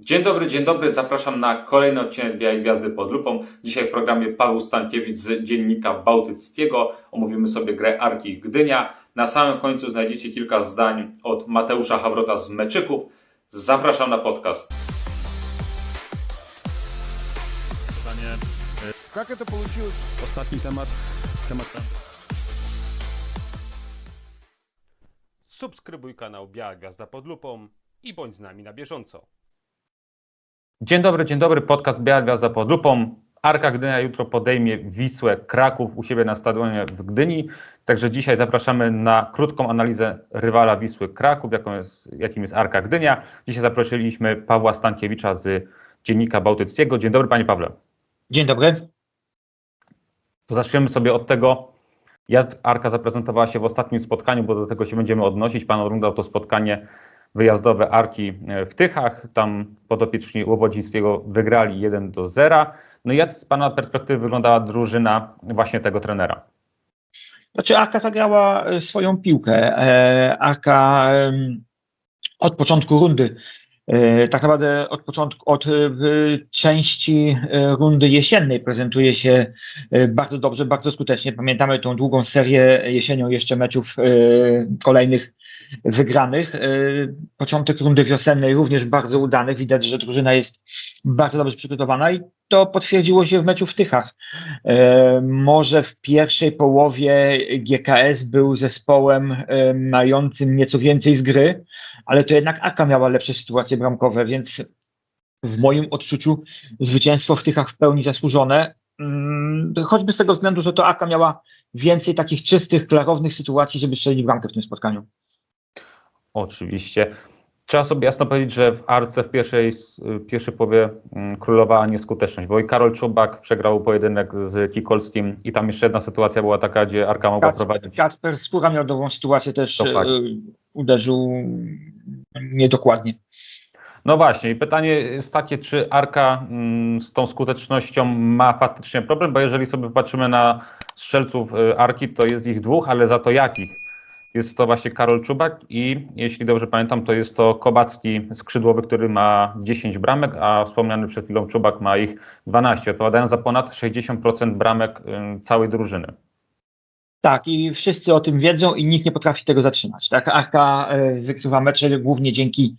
Dzień dobry, dzień dobry. Zapraszam na kolejny odcinek Białej Gwiazdy pod lupą. Dzisiaj w programie Paweł Stankiewicz z Dziennika Bałtyckiego. Omówimy sobie grę Arki Gdynia. Na samym końcu znajdziecie kilka zdań od Mateusza Hawrota z Meczyków. Zapraszam na podcast. Pytanie, Как это получилось? ostatni temat, temat Subskrybuj kanał Biała Gwiazda pod lupą i bądź z nami na bieżąco. Dzień dobry, dzień dobry. Podcast Biała Gwiazda pod lupą. Arka Gdynia jutro podejmie Wisłę Kraków u siebie na stadionie w Gdyni. Także dzisiaj zapraszamy na krótką analizę rywala Wisły Kraków, jest, jakim jest Arka Gdynia. Dzisiaj zaprosiliśmy Pawła Stankiewicza z Dziennika Bałtyckiego. Dzień dobry, panie Pawle. Dzień dobry. To zaczniemy sobie od tego, jak Arka zaprezentowała się w ostatnim spotkaniu, bo do tego się będziemy odnosić. Pan oglądał to spotkanie wyjazdowe Arki e, w Tychach. Tam podopieczni Łobodzińskiego wygrali 1 do 0. No i jak z Pana perspektywy wyglądała drużyna właśnie tego trenera? Znaczy Arka zagrała e, swoją piłkę. E, Arka od początku rundy, tak naprawdę od początku, od części rundy jesiennej prezentuje się bardzo dobrze, bardzo skutecznie. Pamiętamy tą długą serię jesienią jeszcze meczów kolejnych wygranych. E, Początek rundy wiosennej również bardzo udany. Widać, że drużyna jest bardzo dobrze przygotowana i to potwierdziło się w meczu w Tychach. E, Może w pierwszej połowie GKS był zespołem e, mającym nieco więcej z gry, ale to jednak Aka miała lepsze sytuacje bramkowe, więc w moim odczuciu zwycięstwo w Tychach w pełni zasłużone. Mm, Choćby z tego względu, że to Aka miała więcej takich czystych, klarownych sytuacji, żeby strzelić bramkę w tym spotkaniu. Oczywiście. Trzeba sobie jasno powiedzieć, że w Arce w pierwszej, w pierwszej połowie mm, królowała nieskuteczność, bo i Karol Czubak przegrał pojedynek z Kikolskim i tam jeszcze jedna sytuacja była taka, gdzie Arka mogła Kac- prowadzić. Kacper Skóra miał dobrą sytuację, też Dokładnie. e, uderzył niedokładnie. No właśnie, i pytanie jest takie, czy Arka mm, z tą skutecznością ma faktycznie problem, bo jeżeli sobie patrzymy na strzelców y, Arki, to jest ich dwóch, ale za to jakich? Jest to właśnie Karol Czubak i jeśli dobrze pamiętam, to jest to Kobacki skrzydłowy, który ma 10 bramek, a wspomniany przed chwilą Czubak ma ich 12, odpowiadają za ponad 60% bramek y, całej drużyny. Tak, i wszyscy o tym wiedzą i nikt nie potrafi tego zatrzymać. Tak, Arka e, wygrywa mecze głównie dzięki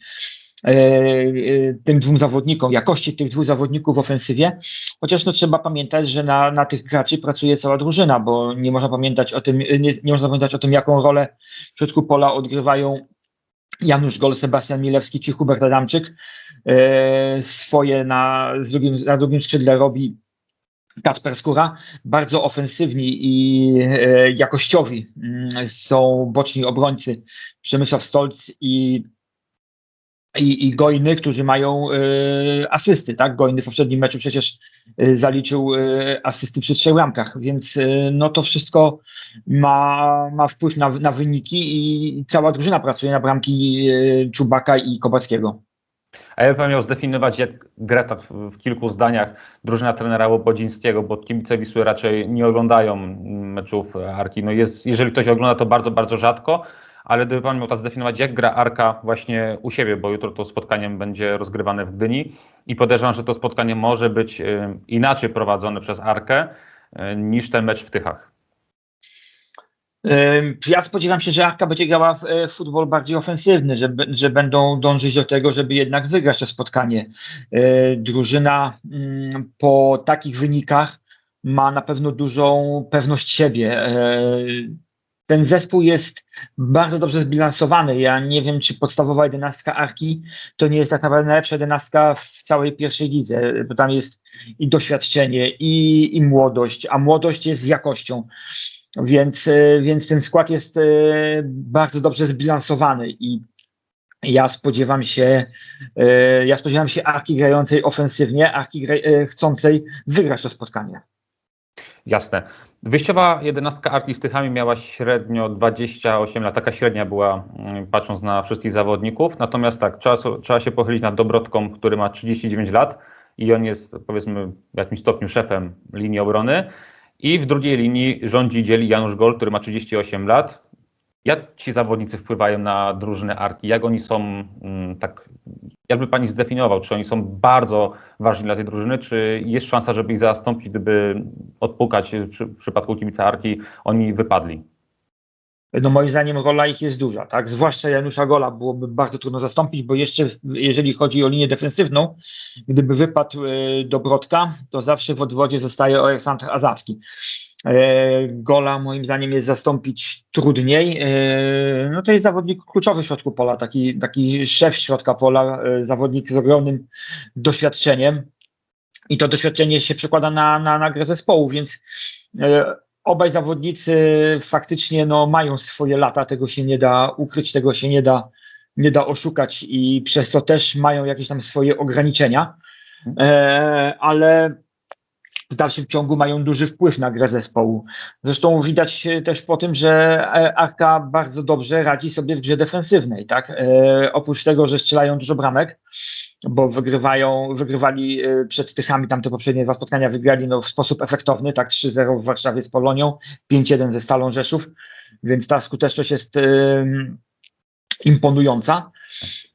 tym dwóm zawodnikom, jakości tych dwóch zawodników w ofensywie. Chociaż no, trzeba pamiętać, że na, na tych graczy pracuje cała drużyna, bo nie można pamiętać o tym, nie, nie można pamiętać o tym, jaką rolę w środku pola odgrywają Janusz Gol, Sebastian Milewski czy Hubert Adamczyk. E, swoje na, z drugim, na drugim skrzydle robi Kacper Skóra, bardzo ofensywni i e, jakościowi mm, są boczni obrońcy Przemysław Stolc i, i, i Gojny, którzy mają e, asysty. Tak? Gojny w poprzednim meczu przecież e, zaliczył e, asysty przy trzech bramkach, więc e, no to wszystko ma, ma wpływ na, na wyniki i cała drużyna pracuje na bramki e, Czubaka i Kobackiego. A ja bym miał zdefiniować, jak grę tak w- kilku zdaniach drużyna trenera Łobodzińskiego, bo kibice Wisły raczej nie oglądają meczów Arki. No jest, jeżeli ktoś ogląda, to bardzo, bardzo rzadko, ale gdyby pan miał tak zdefiniować, jak gra Arka właśnie u siebie, bo jutro to spotkanie będzie rozgrywane w Gdyni i podejrzewam, że to spotkanie może być y, inaczej prowadzone przez Arkę y, niż ten mecz w Tychach. Ja spodziewam się, że Arka będzie grała w e, futbol bardziej ofensywny, że, że będą dążyć do tego, żeby jednak wygrać to spotkanie. Drużyna mm, po takich wynikach ma na pewno dużą pewność siebie. Ten zespół jest bardzo dobrze zbilansowany. Ja nie wiem, czy podstawowa jedenastka Arki to nie jest tak naprawdę najlepsza jedenastka w całej pierwszej lidze, bo tam jest i doświadczenie, i, i młodość, a młodość jest jakością. Więc, e, więc ten skład jest e, bardzo dobrze zbilansowany i ja spodziewam się, e, ja spodziewam się Arki grającej ofensywnie, Arki chcącej wygrać to spotkanie. Jasne. Wyjściowa jedenastka Arki z Tychami miała średnio 28 lat. Taka średnia była, mm, patrząc na wszystkich zawodników. Natomiast tak, trzeba, trzeba się pochylić nad Dobrotką, który ma 39 lat i on jest, powiedzmy, w jakimś stopniu szefem linii obrony. I w drugiej linii rządzi, dzieli Janusz Gol, który ma 38 lat. Jak ci zawodnicy wpływają na drużynę Arki? Jak oni są, mm, tak, jakby pani zdefiniował, czy oni są bardzo ważni dla tej drużyny, czy jest szansa, żeby ich zastąpić, gdyby odpukać y, przy, w przypadku kibica Arki, oni wypadli? No moim zdaniem rola ich jest duża, tak? Zwłaszcza Janusza Gola byłoby bardzo trudno zastąpić, bo jeszcze jeżeli chodzi o linię defensywną, gdyby wypadł e, do Brodka, to zawsze w odwodzie zostaje Aleksandr Azawski. E, Gola moim zdaniem jest zastąpić trudniej. E, No to jest zawodnik kluczowy w środku pola, taki, taki szef środka pola, e, zawodnik z ogromnym doświadczeniem. I to doświadczenie się przekłada na, na, na grę zespołu, więc obaj zawodnicy faktycznie no, mają swoje lata, tego się nie da ukryć, tego się nie da, nie da oszukać i przez to też mają jakieś tam swoje ograniczenia, ale w dalszym ciągu mają duży wpływ na grę zespołu. Zresztą widać e, też po tym, że e, Arka bardzo dobrze radzi sobie w grze defensywnej, tak? E, oprócz tego, że strzelają dużo bramek, bo wygrywają, wygrywali e, przed Tychami, tamte poprzednie dwa spotkania wygrali no, w sposób efektowny, tak 3-0 w Warszawie z Polonią, 5-1 ze Stalą Rzeszów, więc ta skuteczność jest imponująca.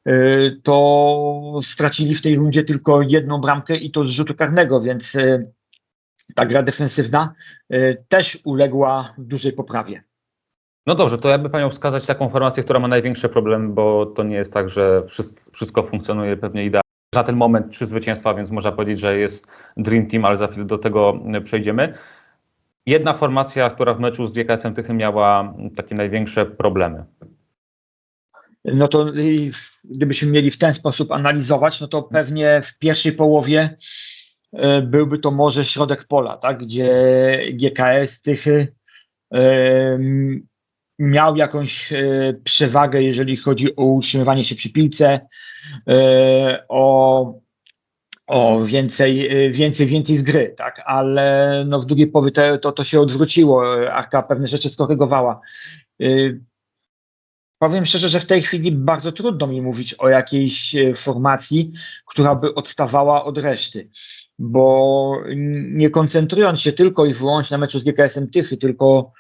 E, To stracili w tej rundzie tylko jedną bramkę i to z rzutu karnego, więc e, ta gra defensywna e, też uległa dużej poprawie. No dobrze, to jakby Panią wskazać taką formację, która ma największy problem, bo to nie jest tak, że wszystko, funkcjonuje pewnie idealnie. Na ten moment trzy zwycięstwa, więc można powiedzieć, że jest Dream Team, ale za chwilę do tego przejdziemy. Jedna formacja, która w meczu z GKS-em Tychy miała takie największe problemy. no to y, gdybyśmy mieli w ten sposób analizować, no to pewnie w pierwszej połowie y, byłby to może środek pola, tak, gdzie GKS Tychy ym, miał jakąś y, przewagę, jeżeli chodzi o utrzymywanie się przy piłce, o, o więcej, więcej, więcej z gry, tak, ale no w drugiej połowie to, to, to się odwróciło, Arka pewne rzeczy skorygowała. Powiem szczerze, że w tej chwili bardzo trudno mi mówić o jakiejś e, formacji, która by odstawała od reszty, bo nie koncentrując się tylko i wyłącznie na meczu z GKS-em Tychy, tylko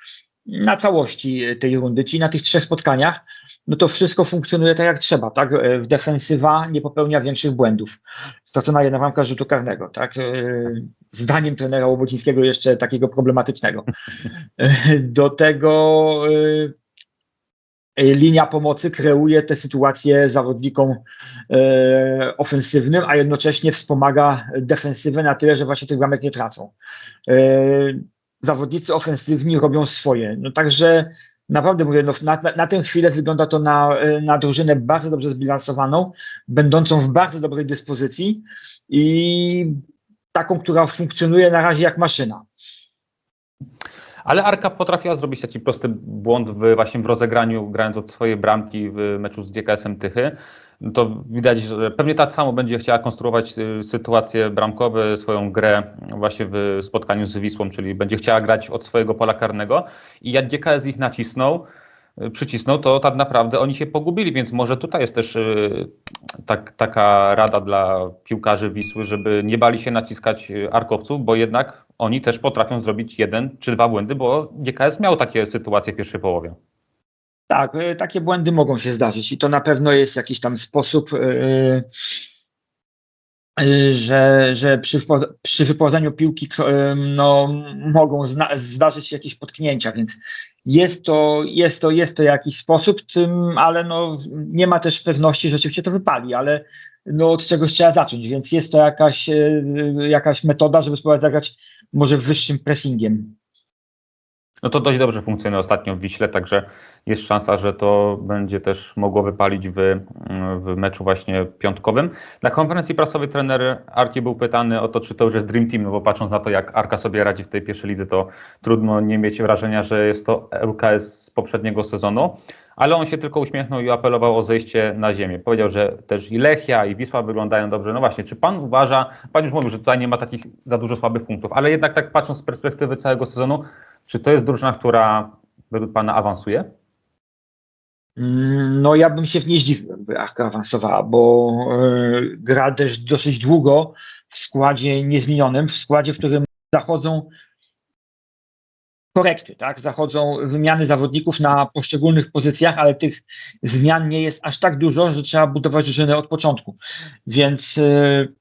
na całości tej rundy, czyli na tych trzech spotkaniach, no to wszystko funkcjonuje tak jak trzeba, tak? W defensywa nie popełnia większych błędów. Stracona jedna bramka rzutu karnego, tak? Zdaniem trenera Łobodzińskiego jeszcze takiego problematycznego. Do tego linia pomocy kreuje te sytuacje zawodnikom e, ofensywnym, a jednocześnie wspomaga defensywę na tyle, że właśnie tych bramek nie tracą. E, zawodnicy ofensywni robią swoje. No także naprawdę mówię, no, na, na, na tę chwilę wygląda to na, e, na drużynę bardzo dobrze zbilansowaną, będącą w bardzo dobrej dyspozycji i taką, która funkcjonuje na razie jak maszyna. Ale Arka potrafiła zrobić taki prosty błąd w, właśnie w rozegraniu, grając od swojej bramki w meczu z GKS-em Tychy. To widać, że pewnie tak samo będzie chciała konstruować y, sytuacje bramkowe, swoją grę właśnie w spotkaniu z Wisłą, czyli będzie chciała grać od swojego pola karnego i jak GKS ich nacisnął, przycisnął, to tak naprawdę oni się pogubili, więc może tutaj jest też y, tak, taka rada dla piłkarzy Wisły, żeby nie bali się naciskać y, Arkowców, bo jednak oni też potrafią zrobić jeden czy dwa błędy, bo GKS miał takie sytuacje w pierwszej połowie. Tak, e, takie błędy mogą się zdarzyć i to na pewno jest jakiś tam sposób, e, że, że przy, przy wyprowadzaniu piłki no, mogą zdarzyć się jakieś potknięcia, więc jest to, jest to, jest to jakiś sposób, tym, ale no, nie ma też pewności, że oczywiście to wypali, ale no, od czegoś trzeba zacząć, więc jest to jakaś, e, jakaś metoda, żeby spróbować zagrać może wyższym pressingiem. No to dość dobrze funkcjonuje ostatnio w Wiśle, także jest szansa, że to będzie też mogło wypalić w, w meczu właśnie piątkowym. Na konferencji prasowej trener Arki był pytany o to, czy to już jest Dream Team, no bo patrząc na to, jak Arka sobie radzi w tej pierwszej lidze, to trudno nie mieć wrażenia, że jest to ŁKS z poprzedniego sezonu. Ale on się tylko uśmiechnął i apelował o zejście na ziemię. Powiedział, że też i Lechia, i Wisła wyglądają dobrze. No właśnie, czy pan uważa, pan już mówił, że tutaj nie ma takich za dużo słabych punktów, ale jednak tak patrząc z perspektywy całego sezonu, czy to jest drużyna, która według pana awansuje? Mm, No ja bym się nie zdziwił, jakby Arka awansowała, bo e, gra też dosyć długo w składzie niezmienionym, w składzie, w którym zachodzą korekty, tak? Zachodzą wymiany zawodników na poszczególnych pozycjach, ale tych zmian nie jest aż tak dużo, że trzeba budować drużynę od początku. Więc, y,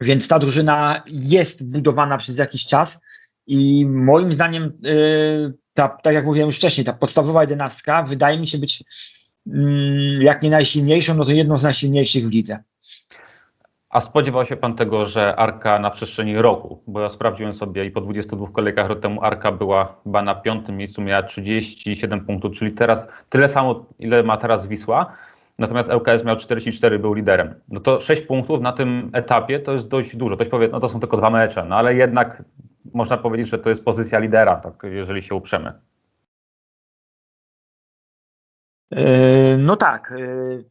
więc ta drużyna jest budowana przez jakiś czas i moim zdaniem, y, ta, tak jak mówiłem już wcześniej, ta podstawowa jedenastka wydaje mi się być mm, jak nie najsilniejszą, no to jedną z najsilniejszych w lidze. A spodziewał się pan tego, że Arka na przestrzeni roku, bo ja sprawdziłem sobie i po 22 kolejkach rok temu Arka była chyba na piątym miejscu, miała 37 punktów, czyli teraz tyle samo, ile ma teraz Wisła, natomiast ŁKS miał 44, był liderem. No to 6 punktów na tym etapie to jest dość dużo. Ktoś powie, no to są tylko dwa mecze, no ale jednak można powiedzieć, że to jest pozycja lidera, tak, jeżeli się uprzemy. Yy, No tak. yy,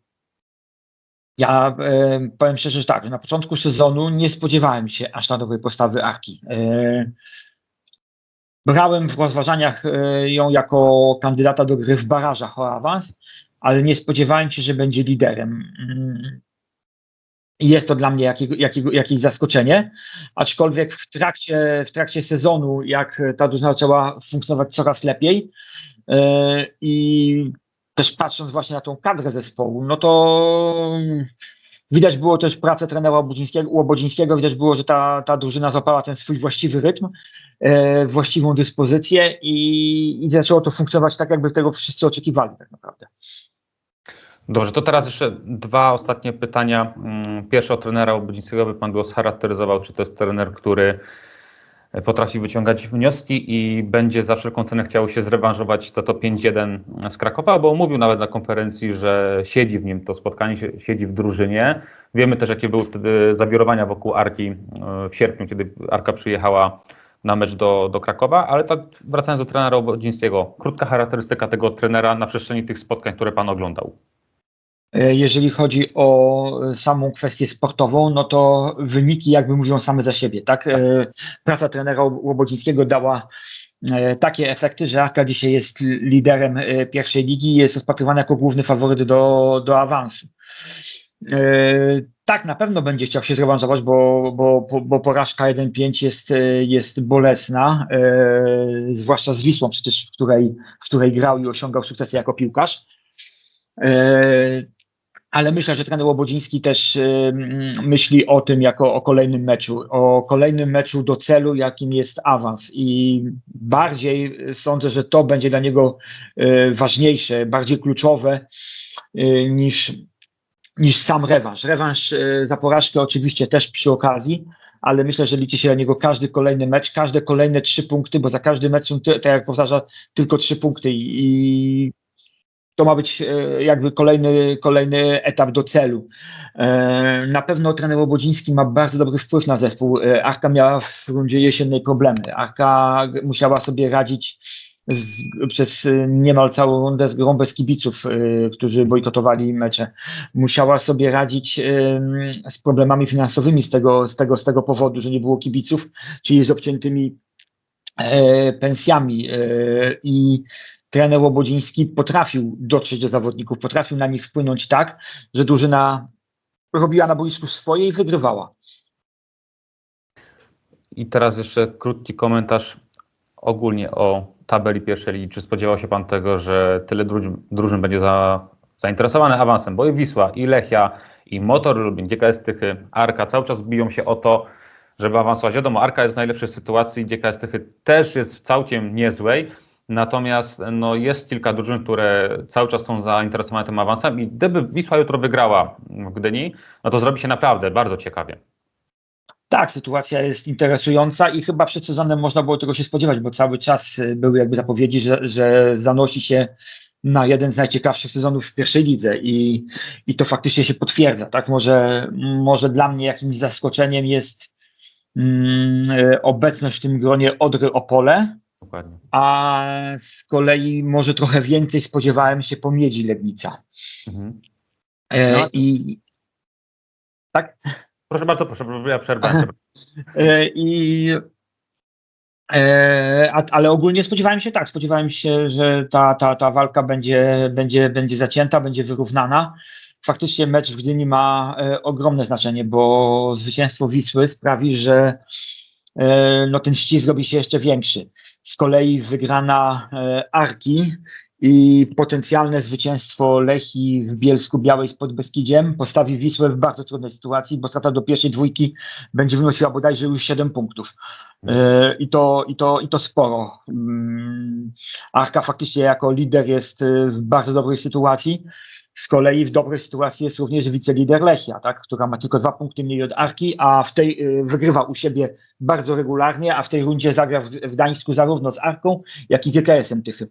Ja yy, powiem szczerze, że tak, na początku sezonu nie spodziewałem się aż tak dobrej postawy Arki. Brałem w rozważaniach ją jako kandydata do gry w barażach o awans, ale nie spodziewałem się, że będzie liderem. Yy, I jest to dla mnie jakiego, jakiego, jakieś zaskoczenie, aczkolwiek w trakcie, w trakcie sezonu, jak ta drużyna zaczęła funkcjonować coraz lepiej yy, i też patrząc właśnie na tą kadrę zespołu, no to widać było też pracę trenera Łobodzińskiego, widać było, że ta, ta drużyna złapała ten swój właściwy rytm, e, właściwą dyspozycję i, i zaczęło to funkcjonować tak, jakby tego wszyscy oczekiwali tak naprawdę. Dobrze, to teraz jeszcze dwa ostatnie pytania. Mm, Pierwsze o trenera Obudzińskiego, by pan go scharakteryzował, czy to jest trener, który potrafi wyciągać wnioski i będzie za wszelką cenę chciał się zrewanżować za to 5-1 z Krakowa, bo mówił nawet na konferencji, że siedzi w nim to spotkanie, sie- siedzi w drużynie. Wiemy też, jakie były wtedy zawirowania wokół Arki e, w sierpniu, kiedy Arka przyjechała na mecz do, do Krakowa, ale tak wracając do trenera Obodzińskiego, krótka charakterystyka tego trenera na przestrzeni tych spotkań, które pan oglądał. E, Jeżeli chodzi o e, samą kwestię sportową, no to wyniki jakby mówią same za siebie, tak? E, Praca trenera Łobodzińskiego dała takie efekty, że Arka dzisiaj jest liderem pierwszej ligi i jest rozpatrywany jako główny faworyt do, do awansu. Tak, na pewno będzie chciał się zrewanżować, bo, bo, bo, porażka 1-5 jest, jest bolesna, zwłaszcza z Wisłą przecież, w której, w której grał i osiągał sukcesy jako piłkarz. Ale myślę, że trener Łobodziński też myśli o tym jako o kolejnym meczu, o kolejnym meczu do celu, jakim jest awans i bardziej sądzę, że to będzie dla niego y, ważniejsze, bardziej kluczowe y, niż, niż sam rewanż. Rewanż y, za porażkę oczywiście też przy okazji, ale myślę, że liczy się dla niego każdy kolejny mecz, każde kolejne trzy punkty, bo za każdy mecz tak jak powtarza, tylko trzy punkty i to ma być e, jakby kolejny, kolejny etap do celu. E, Na pewno trener Łobodziński ma bardzo dobry wpływ na zespół. E, Arka miała w rundzie jesiennej problemy. Arka musiała sobie radzić z, przez niemal całą rundę z grą bez kibiców, którzy bojkotowali mecze. Musiała sobie radzić z problemami finansowymi z tego, z tego, z tego powodu, że nie było kibiców, czyli z obciętymi pensjami i trener Łobodziński potrafił dotrzeć do zawodników, potrafił na nich wpłynąć tak, że drużyna robiła na boisku swoje i wygrywała. I teraz jeszcze krótki komentarz ogólnie o tabeli pierwszej ligi. Czy spodziewał się Pan tego, że tyle drużyn, drużyn będzie za, zainteresowane awansem? Bo i Wisła, i Lechia, i Motor Lublin, GKS Tychy, Arka cały czas biją się o to, żeby awansować. Wiadomo, Arka jest w najlepszej sytuacji, GKS Tychy też jest w całkiem niezłej, natomiast no, jest kilka drużyn, które cały czas są zainteresowane tym awansem i gdyby Wisła jutro wygrała w Gdyni, no to zrobi się naprawdę bardzo ciekawie. Tak, sytuacja jest interesująca i chyba przed sezonem można było tego się spodziewać, bo cały czas y, były jakby zapowiedzi, że, że zanosi się na jeden z najciekawszych sezonów w pierwszej lidze i, i to faktycznie się potwierdza. Tak, może, może dla mnie jakimś zaskoczeniem jest mm, y, obecność w tym gronie Odry Opole, Dokładnie. a z kolei może trochę więcej spodziewałem się po Miedzi Legnica. Mhm. E, No. I tak? Proszę bardzo, proszę, ja przerwę. E, I, e, a, ale ogólnie spodziewałem się tak, spodziewałem się, że ta, ta, ta walka będzie, będzie, będzie zacięta, będzie wyrównana. Faktycznie mecz w Gdyni ma e, ogromne znaczenie, bo zwycięstwo Wisły sprawi, że e, no, ten ścisk robi się jeszcze większy. Z kolei wygrana e, Arki i potencjalne zwycięstwo Lechii w Bielsku Białej z Podbeskidziem postawi Wisłę w bardzo trudnej sytuacji, bo strata do pierwszej dwójki będzie wynosiła bodajże już 7 punktów. E, I to, i to, i to sporo. Mm, Arka faktycznie jako lider jest e, w bardzo dobrej sytuacji. Z kolei w dobrej sytuacji jest również wicelider Lechia, tak, która ma tylko dwa punkty mniej od Arki, a w tej y, wygrywa u siebie bardzo regularnie, a w tej rundzie zagra w, w Gdańsku zarówno z Arką, jak i GKS-em Tychy.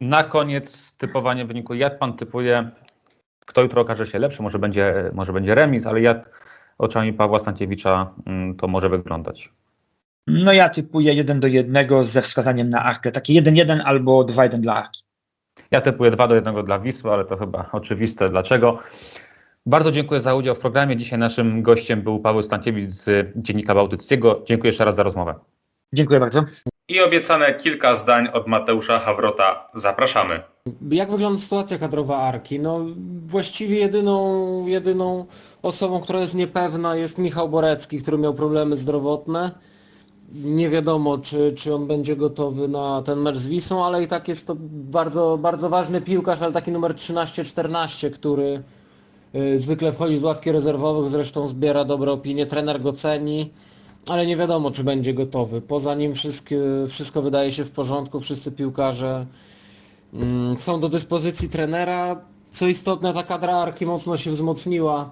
Na koniec typowanie wyniku. Jak pan typuje, kto jutro okaże się lepszy? Może będzie, może będzie remis, ale jak oczami Pawła Stankiewicza mm, to może wyglądać? No ja typuję 1 do 1 ze wskazaniem na Arkę, takie 1-1 albo 2-1 dla Arki. Ja typuję 2 do 1 dla Wisły, ale to chyba oczywiste dlaczego. Bardzo dziękuję za udział w programie. Dzisiaj naszym gościem był Paweł Stankiewicz z Dziennika Bałtyckiego. Dziękuję jeszcze raz za rozmowę. Dziękuję bardzo. I obiecane kilka zdań od Mateusza Hawrota. Zapraszamy. Jak wygląda sytuacja kadrowa Arki? No właściwie jedyną, jedyną osobą, która jest niepewna jest Michał Borecki, który miał problemy zdrowotne. Nie wiadomo, czy, czy on będzie gotowy na ten mecz z ale i tak jest to bardzo, bardzo ważny piłkarz, ale taki numer 13-14, który y, zwykle wchodzi z ławki rezerwowych, zresztą zbiera dobre opinie, trener go ceni, ale nie wiadomo, czy będzie gotowy. Poza nim wszystkie, wszystko wydaje się w porządku, wszyscy piłkarze Mm, są do dyspozycji trenera. Co istotne, ta kadra Arki mocno się wzmocniła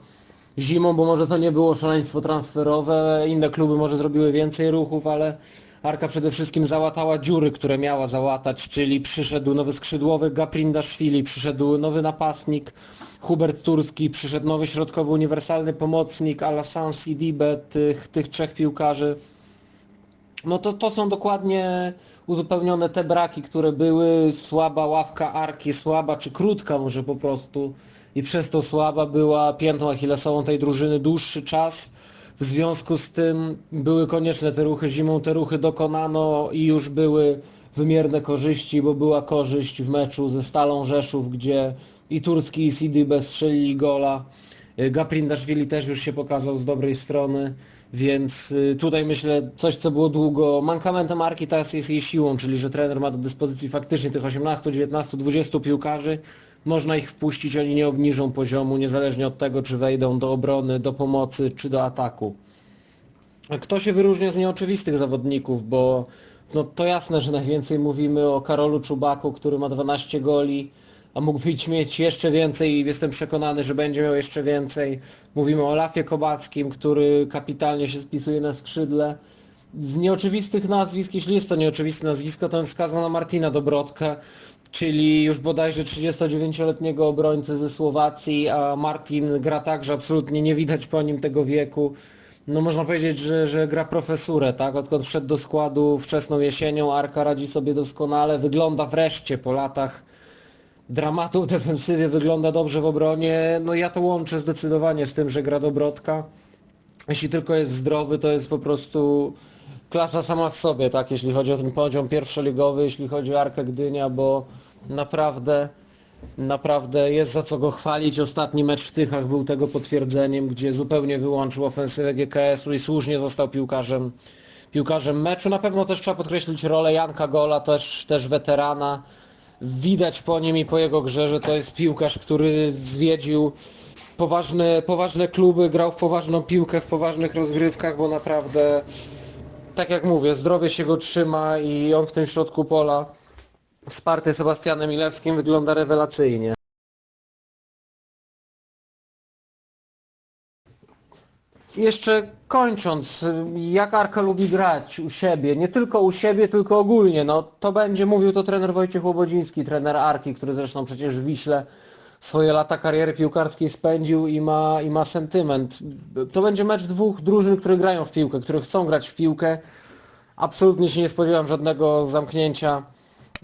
zimą, bo może to nie było szaleństwo transferowe, inne kluby może zrobiły więcej ruchów, ale Arka przede wszystkim załatała dziury, które miała załatać, czyli przyszedł nowy skrzydłowy Gaprindaszwili, przyszedł nowy napastnik Hubert Turski, przyszedł nowy środkowy uniwersalny pomocnik Alassane Sidibe, tych, tych trzech piłkarzy no to, to są dokładnie uzupełnione te braki, które były. Słaba ławka Arki, słaba czy krótka może po prostu. I przez to słaba była piętą achillesową tej drużyny dłuższy czas. W związku z tym były konieczne te ruchy zimą, te ruchy dokonano i już były wymierne korzyści, bo była korzyść w meczu ze Stalą Rzeszów, gdzie i Turski i Sidibe strzelili gola. Gaprindaszwili też już się pokazał z dobrej strony, więc y, tutaj myślę coś, co było długo mankamentem Arki, teraz jest jej siłą, czyli że trener ma do dyspozycji faktycznie tych 18, 19, 20 piłkarzy, można ich wpuścić, oni nie obniżą poziomu, niezależnie od tego, czy wejdą do obrony, do pomocy, czy do ataku. Kto się wyróżnia z nieoczywistych zawodników, bo no to jasne, że najwięcej mówimy o Karolu Czubaku, który ma 12 goli, a mógłbyś mieć jeszcze więcej i jestem przekonany, że będzie miał jeszcze więcej. Mówimy o Olafie Kobackim, który kapitalnie się spisuje na skrzydle. Z nieoczywistych nazwisk, jeśli jest to nieoczywiste nazwisko, to wskazał na Martina Dobrodkę, czyli już bodajże 39-letniego obrońcę ze Słowacji, a Martin gra tak, że absolutnie nie widać po nim tego wieku. No można powiedzieć, że, że gra profesurę, tak? Odkąd wszedł do składu wczesną jesienią, Arka radzi sobie doskonale, wygląda wreszcie po latach dramatu w defensywie, wygląda dobrze w obronie. No ja to łączę zdecydowanie z tym, że gra Dobrodka. Jeśli tylko jest zdrowy, to jest po prostu klasa sama w sobie, tak? Jeśli chodzi o ten poziom pierwszoligowy, jeśli chodzi o Arkę Gdynia, bo naprawdę Naprawdę jest za co go chwalić. Ostatni mecz w Tychach był tego potwierdzeniem, gdzie zupełnie wyłączył ofensywę GKS-u i słusznie został piłkarzem, piłkarzem meczu. Na pewno też trzeba podkreślić rolę Janka Gola, też, też weterana. Widać po nim i po jego grze, że to jest piłkarz, który zwiedził poważne, poważne kluby, grał w poważną piłkę, w poważnych rozgrywkach, bo naprawdę, tak jak mówię, zdrowie się go trzyma i on w tym środku pola wsparty Sebastianem Milewskim wygląda rewelacyjnie. Jeszcze kończąc, jak Arka lubi grać u siebie, nie tylko u siebie, tylko ogólnie, no to będzie mówił to trener Wojciech Łobodziński, trener Arki, który zresztą przecież w Wiśle swoje lata kariery piłkarskiej spędził i ma, i ma sentyment. To będzie mecz dwóch drużyn, które grają w piłkę, które chcą grać w piłkę. Absolutnie się nie spodziewam żadnego zamknięcia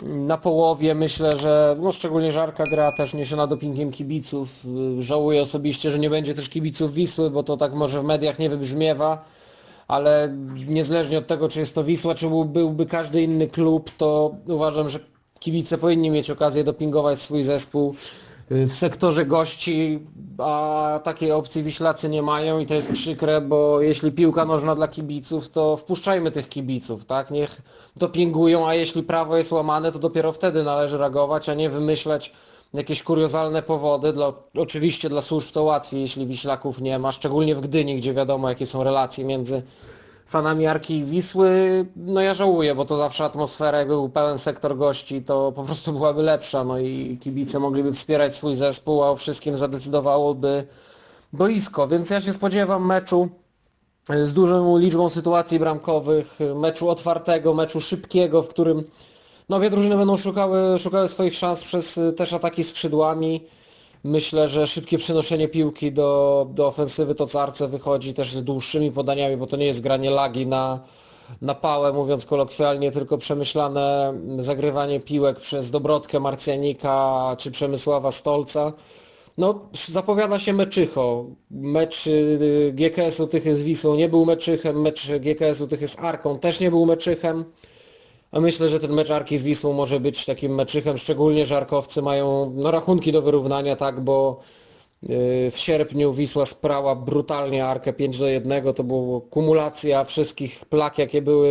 na połowie. Myślę, że no szczególnie Żarka gra też niesiona dopingiem kibiców. Żałuję osobiście, że nie będzie też kibiców Wisły, bo to tak może w mediach nie wybrzmiewa, ale niezależnie od tego, czy jest to Wisła, czy był- byłby każdy inny klub, to uważam, że kibice powinni mieć okazję dopingować swój zespół. Y, w sektorze gości, a takiej opcji Wiślacy nie mają i to jest przykre, bo jeśli piłka nożna dla kibiców, to wpuszczajmy tych kibiców, tak? Niech dopingują, a jeśli prawo jest łamane, to dopiero wtedy należy reagować, a nie wymyślać jakieś kuriozalne powody. Dla, oczywiście dla służb to łatwiej, jeśli Wiślaków nie ma, szczególnie w Gdyni, gdzie wiadomo jakie są relacje między fanami Arki Wisły. No ja żałuję, bo to zawsze atmosfera, jakby był pełen sektor gości, to po prostu byłaby lepsza, no i kibice mogliby wspierać swój zespół, a o wszystkim zadecydowałoby boisko, więc ja się spodziewam meczu e, z dużą liczbą sytuacji bramkowych, meczu otwartego, meczu szybkiego, w którym no, obie drużyny będą szukały, szukały swoich szans przez e, też ataki skrzydłami. Myślę, że szybkie przenoszenie piłki do, do ofensywy to co Arce wychodzi też z dłuższymi podaniami, bo to nie jest granie lagi na, na pałę, mówiąc kolokwialnie, tylko przemyślane zagrywanie piłek przez Dobrotkę Marcjanika czy Przemysława Stolca. No, zapowiada się meczycho. Mecz y, GKS-u Tychy z Wisłą nie był meczychem, mecz GKS-u Tychy z Arką też nie był meczychem. A myślę, że ten mecz Arki z Wisłą może być takim meczychem, szczególnie, że Arkowcy mają no, rachunki do wyrównania, tak, bo yy, w sierpniu Wisła sprała brutalnie Arkę 5 do 1, to była kumulacja wszystkich plak, jakie były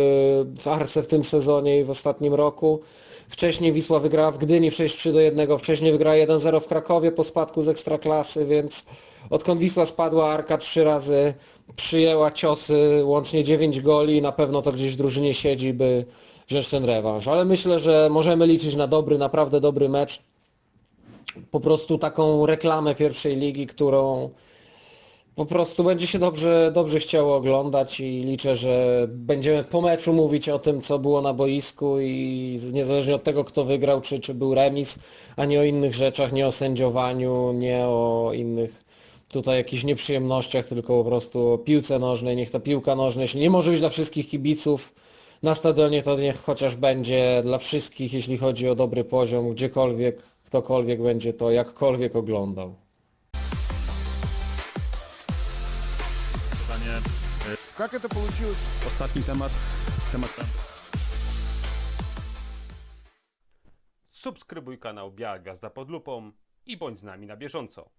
w Arce w tym sezonie i w ostatnim roku. Wcześniej Wisła wygrała w Gdyni 6-3 do 1, wcześniej wygrała 1-0 w Krakowie po spadku z Ekstraklasy, więc odkąd Wisła spadła, Arka trzy razy przyjęła ciosy, łącznie 9 goli. I na pewno to gdzieś w drużynie siedzi, by wziąć ten rewanż. Ale myślę, że możemy liczyć na dobry, naprawdę dobry mecz. Po prostu taką reklamę pierwszej ligi, którą po prostu będzie się dobrze, dobrze chciało oglądać i liczę, że będziemy po meczu mówić o tym, co było na boisku i niezależnie od tego, kto wygrał, czy, czy był remis, a nie o innych rzeczach, nie o sędziowaniu, nie o innych tutaj jakichś nieprzyjemnościach, tylko po prostu o piłce nożnej. Niech ta piłka nożna, jeśli nie może być dla wszystkich kibiców na stadionie, to niech chociaż będzie dla wszystkich, jeśli chodzi o dobry poziom, gdziekolwiek, ktokolwiek będzie to jakkolwiek oglądał. Pytanie. Как это получилось? Ostatni temat. Temat ten. Subskrybuj kanał Biała Gazda pod lupą i bądź z nami na bieżąco.